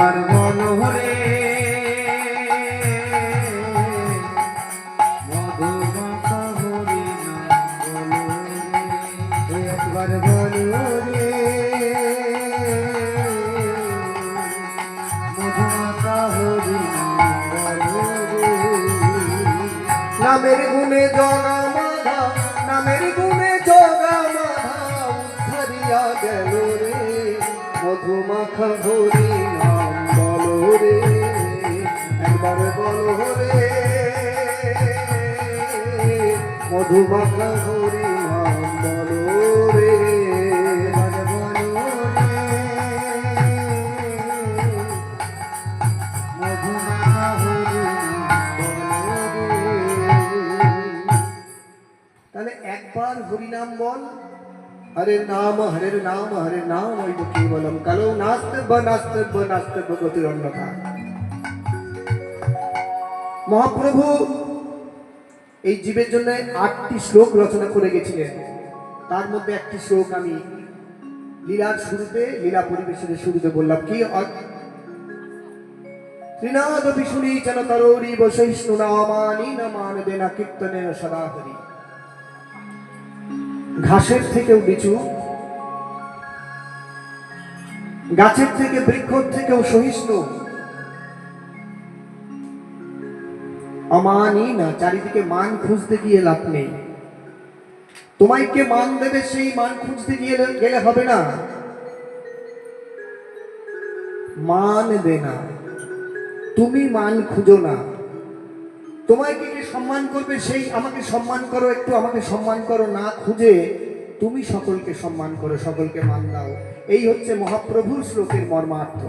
একবার বলো রে মধুমাখা হরি নাম বলো রে। একবার বলো রে। মধুমাখা হরি নামের গুণে জগা মধুমাখা হরি নাম বলো রে তাহলে একবার হরিনাম বল। হরে নাম হরে নাম হরে নাম, ওই কেবলম কালো নাস্তব্য নাস্তব্য নাস্তব্য গতির অন্যথা মহাপ্রভু এই জীবের জন্য আটটি শ্লোক রচনা করে গেছিলেন। তার মধ্যে একটি শ্লোক আমি লীলার শুরুতে, লীলা পরিবেশনের শুরুতে বললাম। কি অ- ত্রিনাদপি শুনি যেন তরৌরি বসহিষ্ণু নামানি না মানবে না কীর্তনে সদা ঘাসের থেকেও নিচু, গাছের থেকে বৃক্ষ থেকেও সহিষ্ণু। অমানই না, চারিদিকে মান খুঁজতে গিয়ে লাভ নেই। তোমায় কে মান দেবে, সেই মান খুঁজতে গিয়ে গেলে হবে না। মান দে না। তুমি মান খুঁজো না। তোমায় কে কে সম্মান করবে, সেই আমাকে সম্মান করো, একটু আমাকে সম্মান করো, না খুঁজে তুমি সকলকে সম্মান করো, সকলকে মান দাও। এই হচ্ছে মহাপ্রভুর শ্লোকের মর্মার্থ।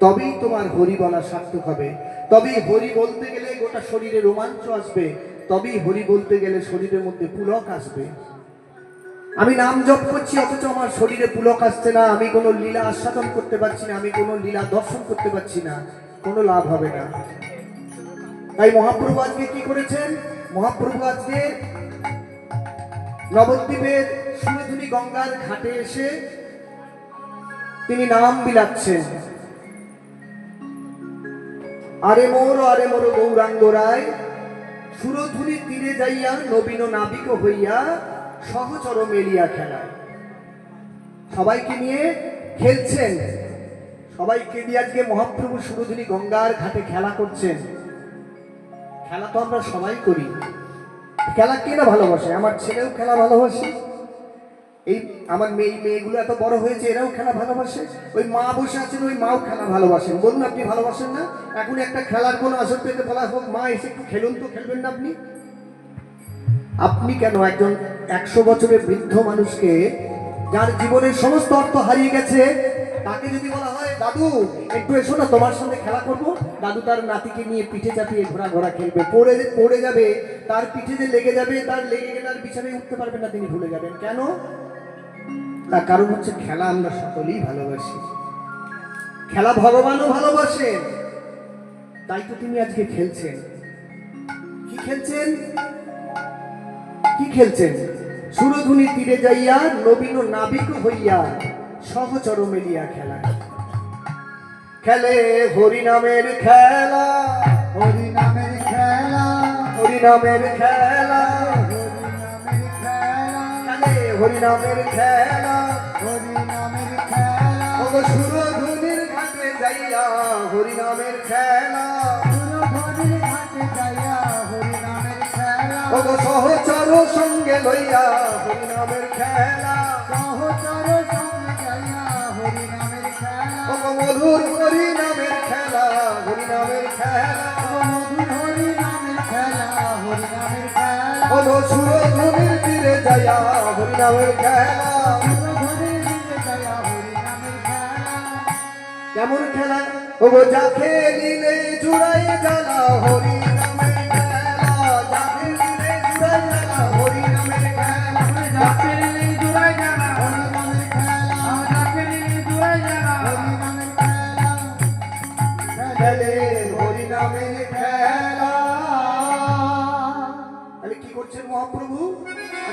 তবেই তোমার হরি বলা সার্থক হবে। তবেই হরি বলতে গেলে গোটা শরীরে রোমাঞ্চ আসবে। তবেই হরি বলতে গেলে শরীরের মধ্যে পুলক আসবে। আমি নাম জপ করছি, অথচ আমার শরীরে পুলক আসছে না। আমি কোনো লীলা আস্বাদন করতে পারছি না, আমি কোনো লীলা দর্শন করতে পারছি না। কোনো লাভ হবে না। তাই মহাপ্রভু আজকে কি করেছেন? মহাপ্রভু আজকে নবদ্বীপের সুরধুনি গঙ্গার ঘাটে এসে তিনি নাম বিলাচ্ছেন। আরে মোর আরে মোর গৌরাঙ্গ রায় সুরধুনি তীরে যাইয়া নবীন নাবিক হইয়া সহচর মেলিয়া খেলায় সবাইকে নিয়ে খেলছেন। সবাইকে নিয়ে আজকে মহাপ্রভু সুরধুনি গঙ্গার ঘাটে খেলা করছেন। খেলা তো আমরা সবাই করি। খেলা কে না ভালোবাসে? আমার ছেলেও খেলা ভালোবাসে। এই আমার মেয়ে মেয়েগুলো এত বড় হয়েছে, এরাও খেলা ভালোবাসে। ওই মা বসে আছেন, ওই মাও খেলা ভালোবাসেন। বলুন, আপনি ভালোবাসেন না? এখন একটা খেলার কোনো আসর পেতে বলা হোক, মা এসে একটু খেলুন তো, খেলবেন না আপনি? আপনি কেন একজন একশো বছরের বৃদ্ধ মানুষকে, যার জীবনের সমস্ত অর্থ হারিয়ে গেছে, তাকে যদি বলা হয়, দাদু, একটু এসো না, তোমার সঙ্গে খেলা করব। দাদু তার নাতিকে নিয়ে পিঠে চাপিয়ে ঘোরা ঘোরা খেলবে। পড়ে পড়ে যাবে, তার পিঠে যে লেগে যাবে, তার লেগে গেলে আর বিছানায় উঠতে পারবেন না, তিনি ভুলে যাবেন। কেন? তার কারণ হচ্ছে খেলা আমরা সকলেই ভালোবাসি। খেলা ভগবানও ভালোবাসেন। তাই তো তিনি আজকে খেলছেন। কি খেলছেন? কি খেলছেন? সুরধুনি তীরে যাইয়া নবীন নাবিক হইয়া সহচর মেলিয়া খেলা। খেলে হরিনামের খেলা। হরিনামের খেলা। হরিনামের খেলা। খেলে হরিনামের খেলা হরিনামের খেলা। ও সুরধুনির ঘাটে যাইয়া হরিনামের খেলা। সুরধনির ঘাটে যাইয়া হরিনামের খেলা। ও সহচর সঙ্গে লইয়া হরিনামের খেলা। সহচর সঙ্গে যাইয়া হরিনামের খেলা। ও মধুর হরিনামের খেলা হরিনামের খেলা। খেলা ও সুরধুনির তীরে যাইয়া হরিনামের খেলা। কেমন খেলা? ও গো যা খেলিলে জুড়াই জানা হরি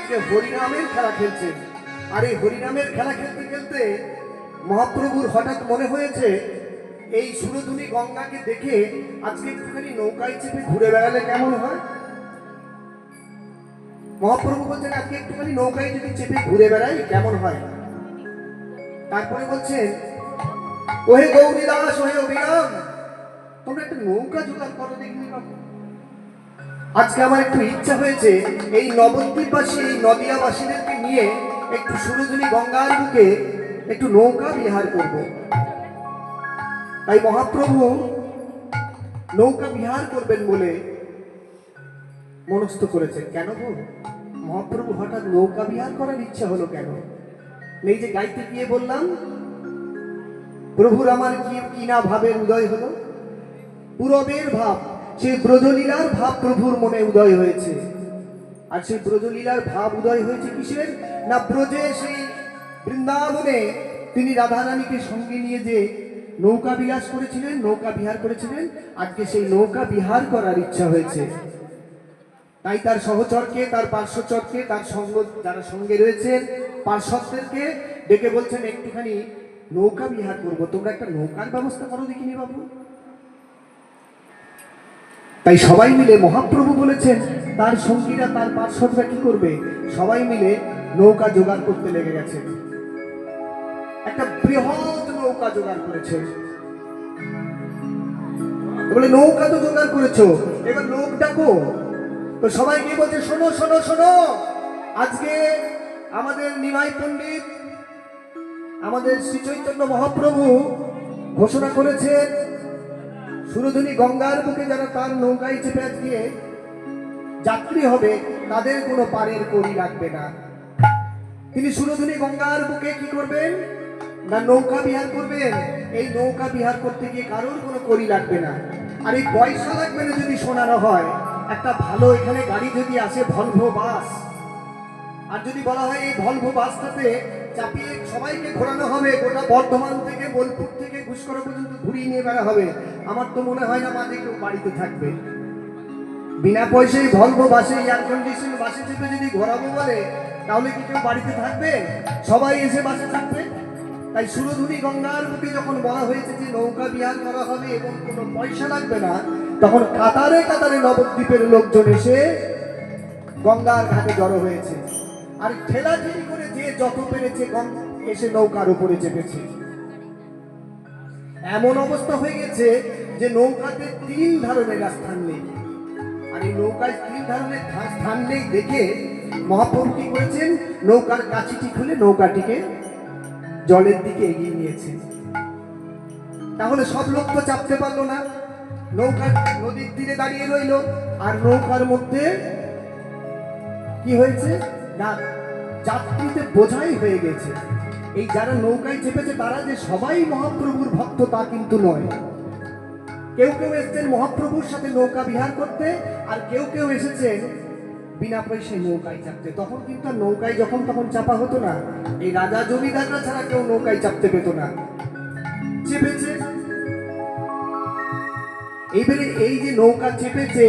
আজকে হরি নামের খেলা খেলছেন। আর এই হরিনামের খেলা খেলতে খেলতে মহাপ্রভুর হঠাৎ মনে হয়েছে, এই সুরধুনি গঙ্গাকে দেখে আজকে একটুখানি নৌকায় চেপে ঘুরে বেড়ালে কেমন হয়? মহাপ্রভু বলছেন, আজকে একটুখানি নৌকায় যদি চেপে ঘুরে বেড়াই কেমন হয়? তারপরে বলছেন, ওহে গৌরী দাস ওহে অভিরাম, তোমরা একটা নৌকা জোগাড় করো দেখিনি বাবু। আজকে আমার একটু ইচ্ছা হয়েছে এই নবদ্বীপবাসী এই নদিয়াবাসীদেরকে নিয়ে একটু সুরধুনি গঙ্গার বুকে একটু নৌকা বিহার করব। তাই মহাপ্রভু নৌকা বিহার করবেন বলে মনস্থ করেছেন। কেন গো? মহাপ্রভু হঠাৎ নৌকা বিহার করার ইচ্ছা হলো কেন? এই যে গাইতে গিয়ে বললাম, প্রভুর আমার কি কিনা ভাবের উদয় হলো? পূরবের ভাব। সেই ব্রজলীলার ভাব প্রভুর মনে উদয় হয়েছে। আর সেই ব্রজলীলার ভাব উদয় হয়েছে কিসের? না ব্রজে সেই বৃন্দাবনে তিনি রাধারানীকে সঙ্গে নিয়ে যে নৌকা বিলাস করেছিলেন, নৌকা বিহার করেছিলেন, আজকে সেই নৌকা বিহার করার ইচ্ছা হয়েছে। তাই তার সহচরকে, তার পার্শ্বচরকে, তার সঙ্গ, যারা সঙ্গে রয়েছেন, পার্শ্বদেরকে ডেকে বলছেন, একটুখানি নৌকা বিহার করব। তোমরা একটা নৌকার ব্যবস্থা করো দেখিনি বাবু। তাই সবাই মিলে মহাপ্রভু বলেছেন, তার সঙ্গীরা তার পার্শ্বদরা কি করবে? সবাই মিলে নৌকা জোগাড় করতে লেগে গেছে। একটা বৃহৎ নৌকা জোগাড় করেছে। বলে, নৌকা তো জোগাড় করেছ, এবার লোক ডাকো। তো সবাই গিয়ে বলছে, শোনো শোনো শোনো, আজকে আমাদের নিমাই পণ্ডিত, আমাদের শ্রী চৈতন্য মহাপ্রভু ঘোষণা করেছেন সুরধুনি গঙ্গার বুকে যারা তার নৌকায় চেপে আজকে যাত্রী হবে, তাদের কোনো পারের করি লাগবে না। তিনি সুরধুনি গঙ্গার বুকে কি করবেন? না নৌকা বিহার করবেন? এই নৌকা বিহার করতে গিয়ে কারোর কোনো করি লাগবে না। আর এই পয়সা লাগবে না যদি শোনানো হয়। একটা ভালো এখানে গাড়ি যদি আসে, ভলভো বাস। আর যদি বলা হয় এই ভলভো বাসটাতে চাপিয়ে সবাইকে ঘোরানো হবে, গোটা বর্ধমান থেকে, বোলপুর থেকে ঘুষকরা পর্যন্ত ঘুরিয়ে নিয়ে বেড়া হবে। আমার তো মনে হয় না মাঝে কেউ বাড়িতে থাকবে। বিনা পয়সায় ভলভো বাসে এয়ার কন্ডিশন বাসে চেপে যদি ঘোরাবো বলে, তাহলে কি কেউ বাড়িতে থাকবে? সবাই এসে বাসে থাকবে? তাই সুরধুনি গঙ্গার বুকে যখন বলা হয়েছে যে নৌকা বিহার করা হবে এবং কোনো পয়সা লাগবে না, তখন কাতারে কাতারে নবদ্বীপের লোকজন এসে গঙ্গার ঘাটে জড়ো হয়েছে। আর ঠেলাঠেলি করে যে যত পেরেছে গং- এসে নৌকার উপরে চেপেছে। এমন অবস্থা হয়ে গেছে যে নৌকাতে তিন ধরনের স্থান নেই। আর এই নৌকায় তিন ধরনের স্থান নেই দেখে মহাপ্রভু কি করেছেন নৌকার কাছিটি খুলে নৌকাটিকে জলের দিকে এগিয়ে নিয়েছে। তাহলে সব লোক তো চাপতে পারল না। নৌকা নদীর তীরে দাঁড়িয়ে রইল। আর নৌকার মধ্যে কি হয়েছে? না, যাত্রীতে বোঝাই হয়ে গেছে। এই যারা নৌকায় চেপেছে, তারা যে সবাই মহাপ্রভুর ভক্ত, তা কিন্তু নয়। কেউ কেউ এসেছেন মহাপ্রভুর সাথে নৌকা বিহার করতে, আর কেউ কেউ এসেছেন বিনা পয়সায় নৌকায় চাপতে। তখন কিন্তু নৌকায় যখন তখন চাপা হতো না। এই রাজা জমিদাররা ছাড়া কেউ নৌকায় চাপতে পেত না। চেপেছে। এইবারে এই যে নৌকা চেপেছে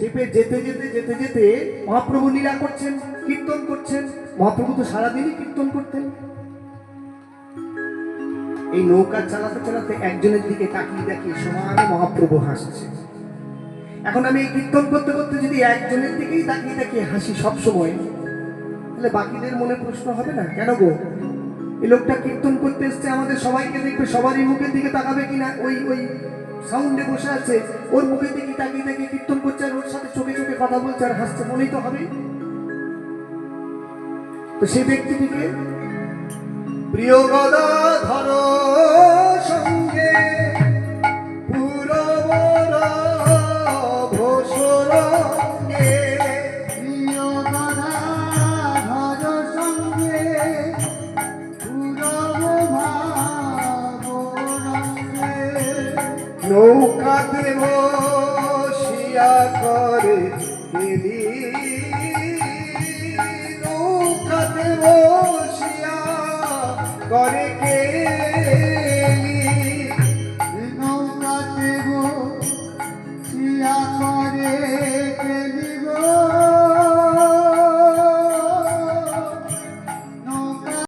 চেপে যেতে যেতে যেতে যেতে মহাপ্রভু লীলা করছেন, কীর্তন করছেন। মহাপ্রভু তো সারাদিনই কীর্তন করতেন। এই নৌকা চালাতে চালাতে একজনের দিকে তাকিয়ে দেখি সমানে মহাপ্রভু হাসছে। এখন আমি এই কীর্তন করতে করতে যদি একজনের দিকেই তাকিয়ে তাকিয়ে হাসি সবসময় তাহলে বাকিদের মনে প্রশ্ন হবে না? কেন গো? এই লোকটা কীর্তন করতে এসছে, আমাদের সবাইকে দেখবে, সবারই মুখের দিকে তাকাবে কিনা? ওই ওই সাউন্ডে বসে আছে। ওর মুখের দিকে তাকিয়ে তাকিয়ে কীর্তন করছে আর ওর সাথে চোখে চোখে কথা বলছে আর হাসছে। মনেই তো হবে। তো সেই ব্যক্তিটিকে প্রিয় গদা ধর সঙ্গে। করে কে